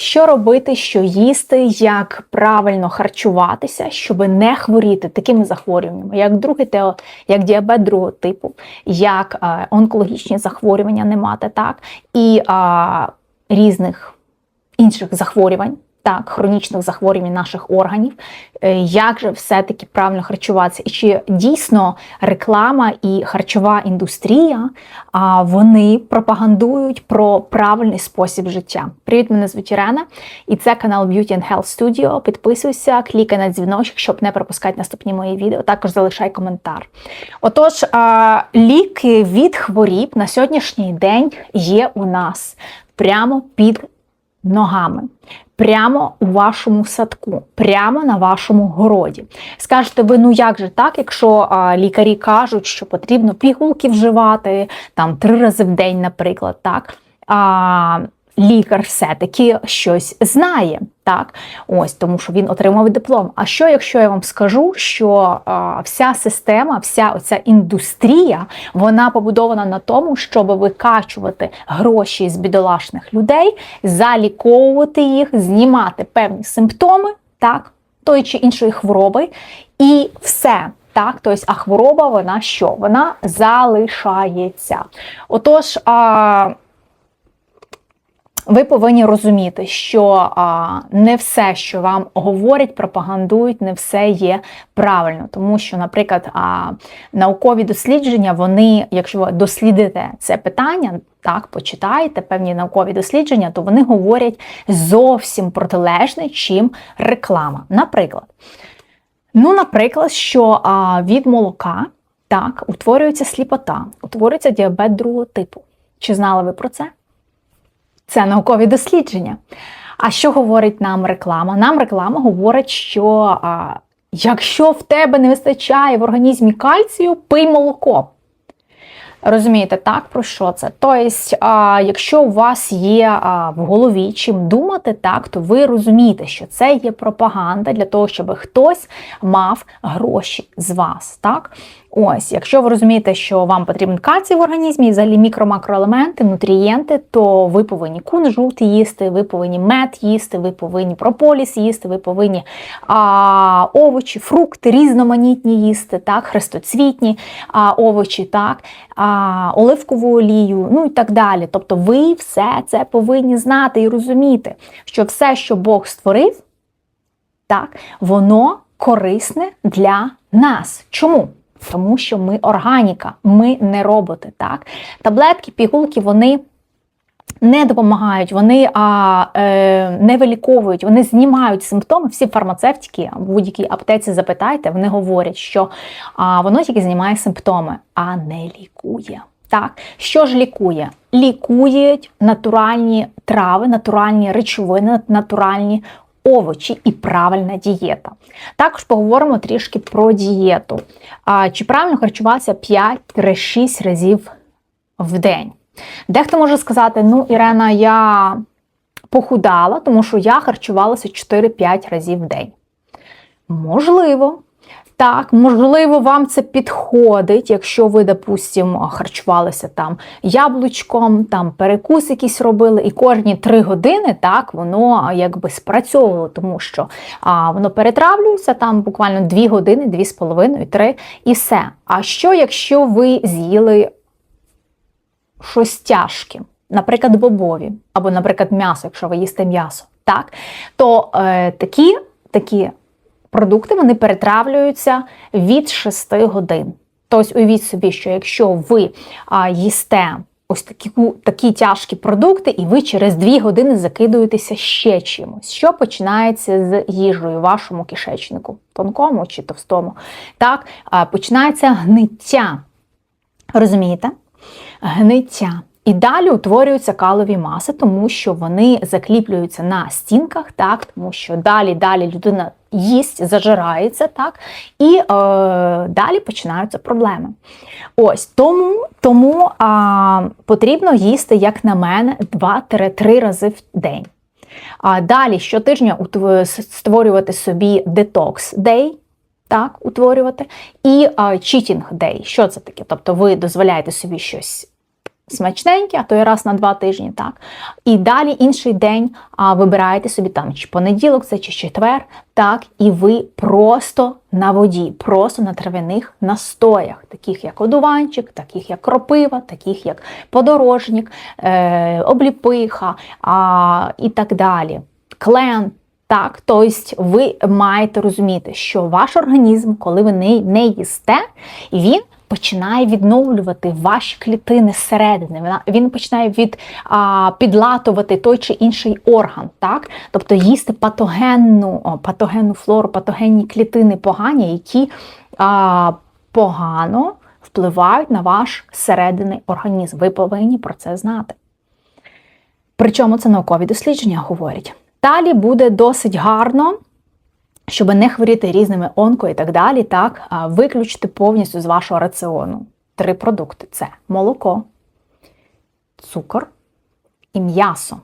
Що робити, що їсти, як правильно харчуватися, щоб не хворіти такими захворюваннями, як другий тео, як діабет другого типу, як е, онкологічні захворювання не мати, так, і е, різних інших захворювань так, хронічних захворювань наших органів, е, як же все-таки правильно харчуватися? І чи дійсно реклама і харчова індустрія вони пропагандують про правильний спосіб життя? Привіт, мене звуть Ірена, і це канал Beauty and Health Studio. Підписуйся, клікай на дзвіночок, щоб не пропускати наступні мої відео. Також залишай коментар. Отож, ліки від хворіб на сьогоднішній день є у нас прямо під ногами прямо у вашому садку, прямо на вашому городі. Скажете ви, ну як же так, якщо а, лікарі кажуть, що потрібно пігулки вживати там три рази в день, наприклад, так. А, лікар все-таки щось знає. Так, ось тому, що він отримав диплом. А що, якщо я вам скажу, що а, вся система, вся оця індустрія, вона побудована на тому, щоб викачувати гроші з бідолашних людей, заліковувати їх, знімати певні симптоми, так, тої чи іншої хвороби, і все. Так, тобто, а хвороба, вона що? Вона залишається. Отож, а, ви повинні розуміти, що а, не все, що вам говорять, пропагандують, не все є правильно. Тому що, наприклад, а, наукові дослідження, вони, якщо ви дослідите це питання, так, почитаєте певні наукові дослідження, то вони говорять зовсім протилежне, чим реклама. Наприклад, ну, наприклад, що а, від молока так, утворюється сліпота, утворюється діабет другого типу. Чи знали ви про це? Це наукові дослідження. А що говорить нам реклама? Нам реклама говорить, що а, якщо в тебе не вистачає в організмі кальцію, пий молоко. Розумієте, так, про що це? Тобто, якщо у вас є а, в голові чим думати, так, то ви розумієте, що це є пропаганда для того, щоб хтось мав гроші з вас. так? Ось, якщо ви розумієте, що вам потрібен кальцій в організмі, і взагалі мікро-макроелементи, нутрієнти, то ви повинні кунжут їсти, ви повинні мед їсти, ви повинні прополіс їсти, ви повинні а, овочі, фрукти, різноманітні їсти, так, хрестоцвітні а, овочі, так, а, оливкову олію, ну і так далі. Тобто ви все це повинні знати і розуміти, що все, що Бог створив, так, воно корисне для нас. Чому? Тому що ми органіка, ми не роботи. так? Таблетки, пігулки, вони. Не допомагають, вони а, е, не виліковують, вони знімають симптоми. Всі фармацевтики в будь-якій аптеці запитайте, вони говорять, що а, воно тільки знімає симптоми, а не лікує. Так, що ж лікує? Лікують натуральні трави, натуральні речовини, натуральні овочі і правильна дієта. Також поговоримо трішки про дієту. Чи правильно харчуватися 5-6 разів в день? Дехто може сказати, ну, Ірена, я похудала, тому що я харчувалася 4-5 разів в день. Можливо. Так, можливо, вам це підходить, якщо ви, допустимо, харчувалися там яблучком, там перекус якийсь робили, і кожні три години так, воно якби спрацьовувало, тому що а, воно перетравлюється там буквально дві години, дві з половиною, три, і все. А що, якщо ви з'їли щось тяжке, наприклад, бобові, або, наприклад, м'ясо, якщо ви їсте м'ясо, так, то е, такі, такі продукти вони перетравлюються від 6 годин. Тобто, уявіть собі, що якщо ви їсте ось такі такі тяжкі продукти, і ви через 2 години закидуєтеся ще чимось, що починається з їжею в вашому кишечнику, тонкому чи товстому, так, починається гниття. Розумієте? Гниття. І далі утворюються калові маси, тому що вони закліплюються на стінках, так, тому що далі далі людина їсть, зажирається, так, і е, далі починаються проблеми. Ось Тому тому а, потрібно їсти, як на мене, 2-3 рази в день. А Далі щотижня створювати собі детокс дей. Так, утворювати, і читінг дей. Що це таке? Тобто ви дозволяєте собі щось смачненьке, а то й раз на два тижні, так. І далі інший день а, вибираєте собі там чи понеділок, це чи четвер, так, і ви просто на воді, просто на трав'яних настоях, таких як одуванчик, таких як кропива, таких як подорожник, е, обліпиха а, і так далі. Клен. Так, тобто ви маєте розуміти, що ваш організм, коли ви не, не їсте, він починає відновлювати ваші клітини зсередини. Він починає від, а, підлатувати той чи інший орган. Так? Тобто їсти патогенну, патогенну флору, патогенні клітини погані, які а, погано впливають на ваш середини організм. Ви повинні про це знати. Причому це наукові дослідження говорять. Далі буде досить гарно, щоб не хворіти різними онко і так далі, так, виключити повністю з вашого раціону три продукти: це молоко, цукор і м'ясо.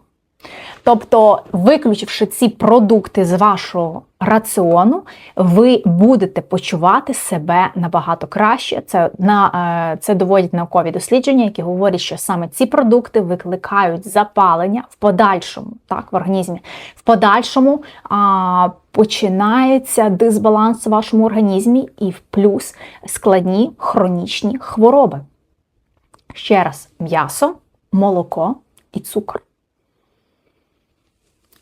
Тобто, виключивши ці продукти з вашого раціону, ви будете почувати себе набагато краще. Це на е, це доводять наукові дослідження, які говорять, що саме ці продукти викликають запалення в подальшому, так, в організмі. В подальшому а, починається дисбаланс у вашому організмі і в плюс складні хронічні хвороби. Ще раз, м'ясо, молоко і цукор.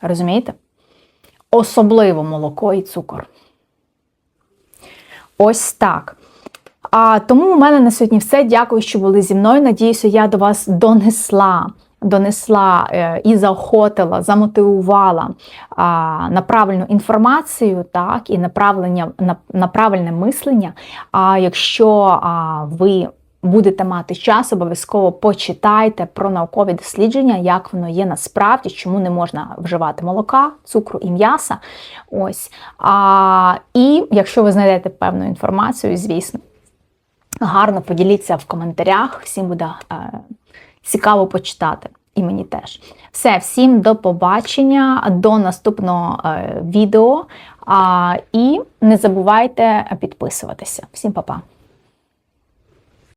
Розумієте? Особливо молоко і цукор. Ось так. А тому у мене на сьогодні все. Дякую, що були зі мною. Надіюся, я до вас донесла. Донесла е, і заохотила, замотивувала на правильну інформацію, так, і направлення на, на правильне мислення. А якщо ви будете мати час, обов'язково почитайте про наукові дослідження, як воно є насправді, чому не можна вживати молока, цукру і м'яса. Ось. А, і якщо ви знайдете певну інформацію, звісно, гарно поділіться в коментарях. Всім буде е, цікаво почитати. І мені теж. Все, всім до побачення, до наступного е, відео. І не забувайте підписуватися. Всім па-па!